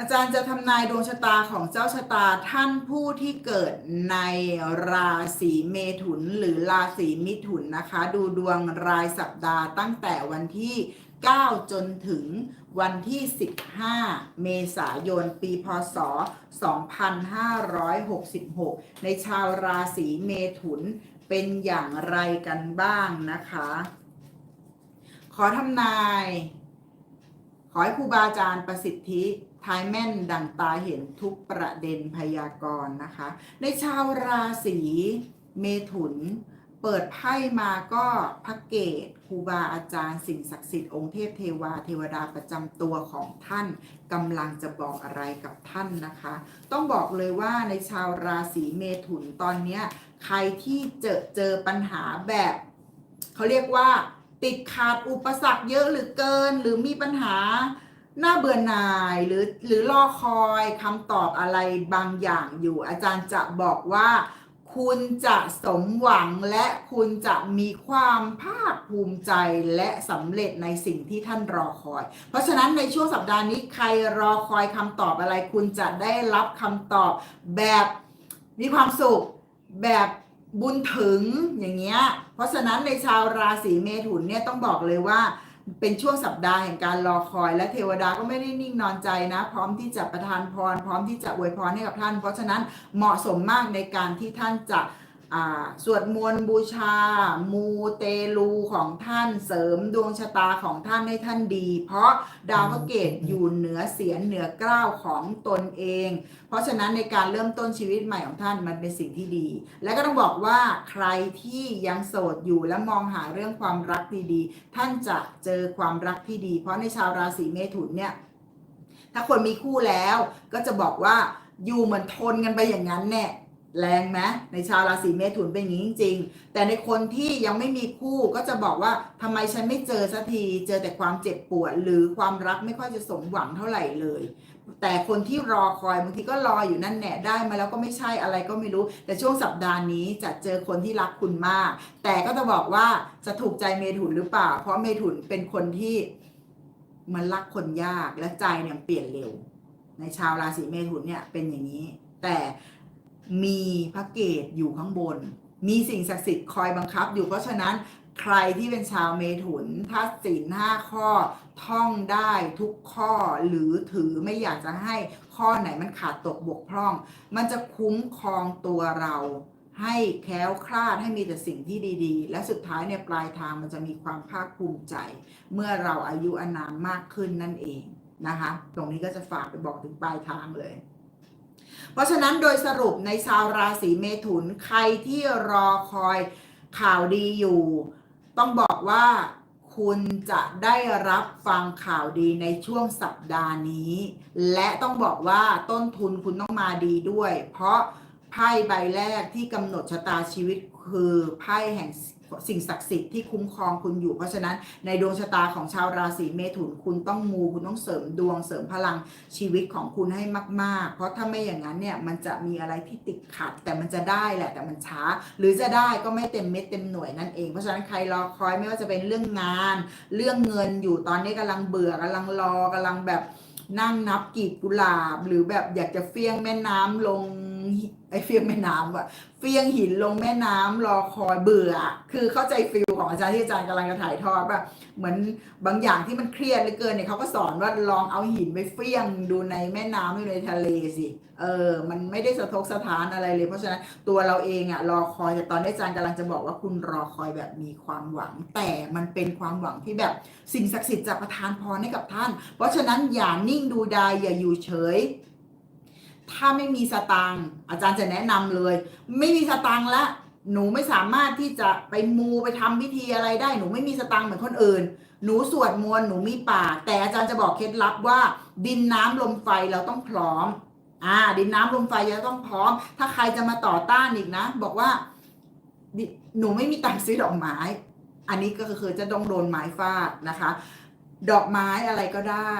อาจารย์จะทำนายดวงชะตาของเจ้าชะตาท่านผู้ที่เกิดในราศีเมถุนหรือราศีมิถุนนะคะ ดูดวงรายสัปดาห์ตั้งแต่วันที่ 9 จนถึงวันที่ 15 เมษายน ปีพศ 2566 ในชาวราศีเมถุนเป็นอย่างไรกันบ้างนะคะ ขอทำนาย ขอให้ครูบาอาจารย์ประสิทธิ ทายแม่นดังตาเห็นทุกประเด็นพยากรณ์นะคะ ในชาวราศีเมถุน เปิดไพ่มาก็พระเกตครูบาอาจารย์สิ่งศักดิ์สิทธิ์องค์เทพเทวาเทวดาประจำตัวของท่านกำลังจะบอกอะไรกับท่านนะคะ ต้องบอกเลยว่าในชาวราศีเมถุนตอนนี้ใครที่เจอเจอปัญหาแบบเขาเรียกว่าติดขาดอุปสรรคเยอะหรือเกิน หรือมีปัญหา น้าเบื่อหน่ายหรือหรือรอคอยคำตอบอะไรบางอย่างอยู่ อาจารย์จะบอกว่า คุณจะสมหวังและคุณจะมีความภาคภูมิใจและสำเร็จในสิ่งที่ท่านรอคอย เพราะฉะนั้นในช่วงสัปดาห์นี้ใครรอคอยคำตอบอะไร คุณจะได้รับคำตอบแบบมีความสุขแบบบุญถึงอย่างเงี้ยเพราะฉะนั้นในชาวราศีเมถุนเนี่ยต้องบอกเลยว่า เป็นช่วงสัปดาห์แห่งการรอคอย และเทวดาก็ไม่ได้นิ่งนอนใจนะ พร้อมที่จะประทานพร พร้อมที่จะอวยพรให้กับท่าน เพราะฉะนั้นเหมาะสมมากในการที่ท่านจะ สวดมนต์บูชา มูเตลูของท่านเสริมดวงชะตาของท่านให้ท่านดี เพราะดาวพระเกตอยู่เหนือเสียนเหนือเกล้าวของตนเอง เพราะฉะนั้นในการเริ่มต้นชีวิตใหม่ของท่านมันเป็นสิ่งที่ดี และก็ต้องบอกว่าใครที่ยังโสดอยู่และมองหาเรื่องความรักดีๆ ท่านจะเจอความรักที่ดี เพราะในชาวราศีเมถุนเนี่ยถ้าคนมีคู่แล้วก็จะบอกว่าอยู่เหมือนทนกันไปอย่างนั้นแน่ แรงไหมในชาวราศีเมถุนเป็นอย่างนี้จริง ๆ แต่ในคนที่ยังไม่มีคู่ก็จะบอกว่าทำไมฉันไม่เจอสักที เจอแต่ความเจ็บปวด หรือความรักไม่ค่อยจะสมหวังเท่าไหร่เลย แต่คนที่รอคอยบางทีก็รออยู่นั่นแน่ได้มาแล้วก็ไม่ใช่อะไรก็ไม่รู้ แต่ช่วงสัปดาห์นี้จะเจอคนที่รักคุณมาก แต่ก็จะบอกว่าจะถูกใจเมถุนหรือเปล่า เพราะเมถุนเป็นคนที่มันรักคนยากและใจเนี่ยเปลี่ยนเร็ว ในชาวราศีเมถุนเนี่ยเป็นอย่างนี้ แต่ มีพระเกตอยู่ข้างบน มีสิ่งศักดิ์สิทธิ์คอยบังคับ อยู่เพราะฉะนั้นใครที่เป็นชาวเมถุน ถ้าศีลห้าข้อท่องได้ทุกข้อหรือถือไม่อยากจะให้ข้อไหนมันขาดตกบกพร่อง มันจะคุ้มครองตัวเราให้แค้วคลาดให้มีแต่สิ่งที่ดีๆ และสุดท้ายในยปลายทางมันจะมีความภาคภูมิใจ เมื่อเราอายุอานามมากขึ้นนั่นเองนะคะ ตรงนี้ก็จะฝากไปบอกถึงปลายทางเลย เพราะฉะนั้นโดยสรุปในชาวราศีเมถุนใครที่รอคอยข่าวดีอยู่ ต้องบอกว่าคุณจะได้รับฟังข่าวดีในช่วงสัปดาห์นี้ และต้องบอกว่าต้นทุนคุณต้องมาดีด้วย เพราะไพ่ใบแรกที่กำหนดชะตาชีวิตคือไพ่แห่ง สิ่งศักดิ์สิทธิ์ที่คุ้มครองคุณอยู่ เพราะฉะนั้นในดวงชะตาของชาวราศีเมถุนคุณต้องมูคุณต้องเสริมดวงเสริมพลังชีวิตของคุณให้มาก ๆ เพราะถ้าไม่อย่างนั้นเนี่ยมันจะมีอะไรที่ติดขัด แต่มันจะได้แหละแต่มันช้า หรือจะได้ก็ไม่เต็มเม็ดเต็มหน่วยนั่นเองเพราะฉะนั้นใครรอคอยไม่ว่าจะเป็นเรื่องงาน เรื่องเงินอยู่ตอนนี้กำลังเบื่อกำลังรอกำลังแบบนั่งนับกีบกุหลาบ หรือแบบอยากจะเฟี้ยงแม่น้ำลง ไอ้เฟียงแม่น้ำอะเฟียงหินลงแม่น้ำรอคอยเบื่อ คือเข้าใจฟิลของอาจารย์ที่อาจารย์กำลังจะถ่ายทอดว่าเหมือนบางอย่างที่มันเครียดเหลือเกินเนี่ยเขาก็สอนว่าลองเอาหินไปเฟียงดูในแม่น้ำหรือในทะเลสิเออมันไม่ได้สะทกสะท้านอะไรเลย เพราะฉะนั้นตัวเราเองอะรอคอยแต่ตอนนี้อาจารย์กำลังจะบอกว่าคุณรอคอยแบบมีความหวัง แต่มันเป็นความหวังที่แบบสิ่งศักดิ์สิทธิ์จะประทานพรให้กับท่าน เพราะฉะนั้นอย่านิ่งดูดายอย่าอยู่เฉย ถ้าไม่มีสตางค์อาจารย์จะแนะนำเลย ไม่มีสตางค์ละหนูไม่สามารถที่จะไปมูไปทำพิธีอะไรได้ หนูไม่มีสตางค์เหมือนคนอื่น หนูสวดมนต์หนูมีปากแต่อาจารย์จะบอกเคล็ดลับว่า ดินน้ำลมไฟเราต้องพร้อม อ่า ดินน้ำลมไฟจะต้องพร้อม ถ้าใครจะมาต่อต้านอีกนะ บอกว่าหนูไม่มีตังค์ซื้อดอกไม้ อันนี้ก็คือจะต้องโดนไม้ฟาดนะคะ ดอกไม้อะไรก็ได้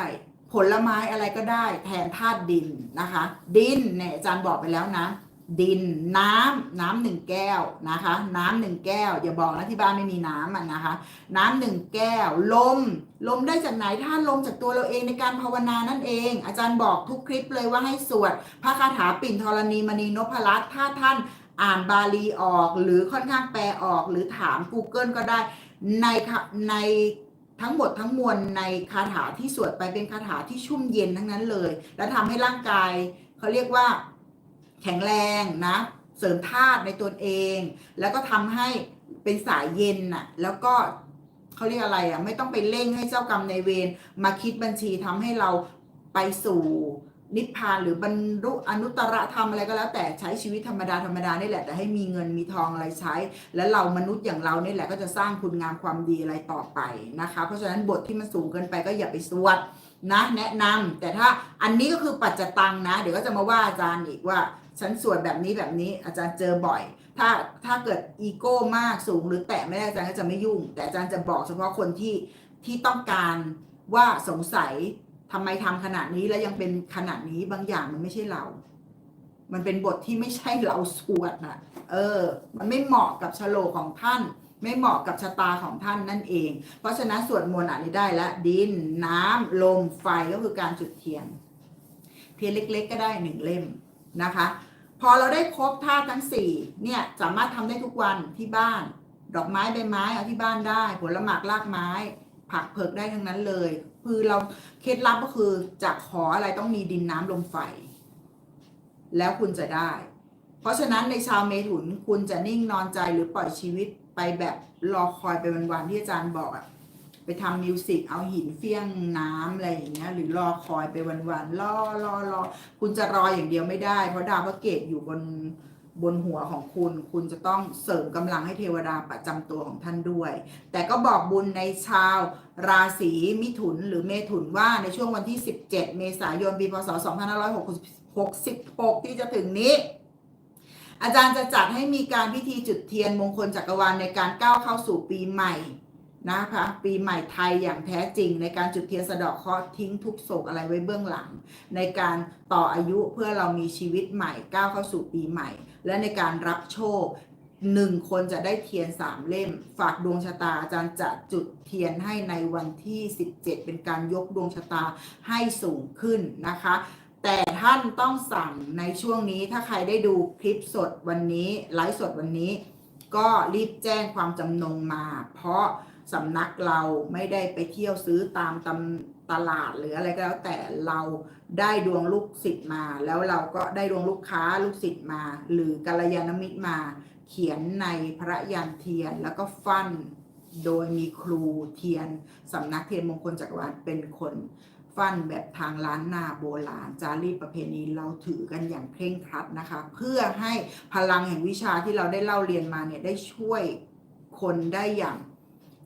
ผลไม้อะไรก็ได้แทนธาตุดินนะคะ ดินเนี่ยอาจารย์บอกไปแล้วนะ ดินน้ำน้ำหนึ่งแก้วนะคะ น้ำหนึ่งแก้ว อย่าบอกนะที่บ้านไม่มีน้ำอะนะคะ น้ำหนึ่งแก้ว ลม ลมได้จากไหนถ้าลมจากตัวเราเองในการภาวนานั่นเอง อาจารย์บอกทุกคลิปเลยว่าให้สวดพระคาถาปิ่นธรณีมณีนพรัตน์ถ้าท่านอ่านบาลีออกหรือค่อนข้างแปลออกหรือถาม Google ก็ได้ในค่ะใน ทั้งหมดทั้งมวลในคาถาที่สวดไปเป็นคาถาที่ชุ่มเย็นทั้งนั้นเลย และทำให้ร่างกายเขาเรียกว่าแข็งแรงนะ เสริมธาตุในตนเอง แล้วก็ทำให้เป็นสายเย็นน่ะแล้วก็เขาเรียกอะไรอะไม่ต้องไปเร่งให้เจ้ากรรมในเวรมาคิดบัญชีทำให้เราไปสู่ นิพพานหรือบรรลุอนุตตรธรรมอะไรก็แล้ว แต่ใช้ชีวิตธรรมดาธรรมดานี่แหละแต่ให้มีเงินมีทองอะไรใช้ แล้วเรามนุษย์อย่างเรานี่แหละก็จะสร้างคุณงามความดีอะไรต่อไปนะคะ เพราะฉะนั้นบทที่มันสูงเกินไปก็อย่าไปสวดนะ แนะนำแต่ถ้าอันนี้ก็คือปัจจตังนะ เดี๋ยวก็จะมาว่าอาจารย์อีกว่าฉันสวดแบบนี้แบบนี้อาจารย์เจอบ่อย ถ้าถ้าเกิดอีโก้มากสูงหรือแตะไม่ได้อาจารย์ก็จะไม่ยุ่ง แต่อาจารย์จะบอกเฉพาะคนที่ที่ต้องการว่าสงสัย ทำไมทำขนาดนี้แล้วยังเป็นขนาดนี้บางอย่างมันไม่ใช่เรา มันเป็นบทที่ไม่ใช่เราสวดนะเออ มันไม่เหมาะกับชโลของท่าน ไม่เหมาะกับชะตาของท่านนั่นเอง เพราะฉะนั้นสวดมนต์อ่านนี้ได้ล้วดิน น้ำลมไฟก็คือการจุดเทียน เทียนเล็ก ๆ ก็ได้หนึ่งเล่มนะคะ พอเราได้ครบธาตุทั้งสี่เนี่ยสามารถทำได้ทุกวันที่บ้าน ดอกไม้ใบไม้เอาที่บ้านได้ ผลหมากรากไม้ ผักเผือกได้ทั้งนั้นเลย คือเราเคล็ดลับก็คือจะขออะไรต้องมีดินน้ำลมไฟ แล้วคุณจะได้ เพราะฉะนั้นในชาวเมถุนคุณจะนิ่งนอนใจหรือปล่อยชีวิตไปแบบรอคอยไปวันๆที่อาจารย์บอกอะไปทำมิวสิกเอาหินเฟี้ยงน้ำอะไรอย่างเงี้ยหรือรอคอยไปวันๆรอรอรอคุณจะรออย่างเดียวไม่ได้ เพราะดาวพระเกตอยู่บน บนหัวของคุณ คุณจะต้องเสริมกำลังให้เทวดาประจำตัวของท่านด้วย แต่ก็บอกบุญในชาวราศีมิถุนหรือเมถุนว่าในช่วงวันที่ 17 เมษายน ปี พศ 2566 ที่จะถึงนี้ อาจารย์จะจัดให้มีการพิธีจุดเทียนมงคลจักรวาลในการก้าวเข้าสู่ปีใหม่นะคะปีใหม่ไทยอย่างแท้จริง ในการจุดเทียนสะดาะเคราะห์ทิ้งทุกโศกอะไรไว้เบื้องหลัง ในการต่ออายุเพื่อเรามีชีวิตใหม่ก้าวเข้าสู่ปีใหม่ และในการรับโชคหนึ่งคนจะได้เทียนสามเล่ม ฝากดวงชะตาอาจารย์จะจุดเทียนให้ในวันที่ 17 เป็นการยกดวงชะตาให้สูงขึ้นนะคะ แต่ท่านต้องสั่งในช่วงนี้ถ้าใครได้ดูคลิปสดวันนี้ไลฟ์สดวันนี้ ก็รีบแจ้งความจำนงมา เพราะสำนักเราไม่ได้ไปเที่ยวซื้อตามตำ ตลาดหรืออะไรก็แล้วแต่เราได้ดวงลูกศิษย์มา แล้วเราก็ได้ดวงลูกค้าลูกศิษย์มา หรือกัลยาณมิตรมา เขียนในพระยันเทียนแล้วก็ฟันโดยมีครูเทียนสำนักเทียนมงคลจักรวาลเป็นคนฟันแบบทางล้านนาโบราณ จารีตประเพณีเราถือกันอย่างเคร่งครัดนะคะ เพื่อให้พลังแห่งวิชาที่เราได้เล่าเรียนมาเนี่ยได้ช่วยคนได้อย่าง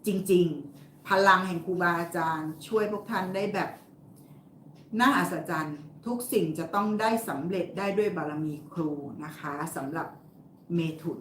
จริง ๆ พลังแห่งครูบาอาจารย์ ช่วยพวกท่านได้แบบน่าอัศจรรย์ ทุกสิ่งจะต้องได้สำเร็จได้ด้วยบารมีครูนะคะสำหรับเมถุน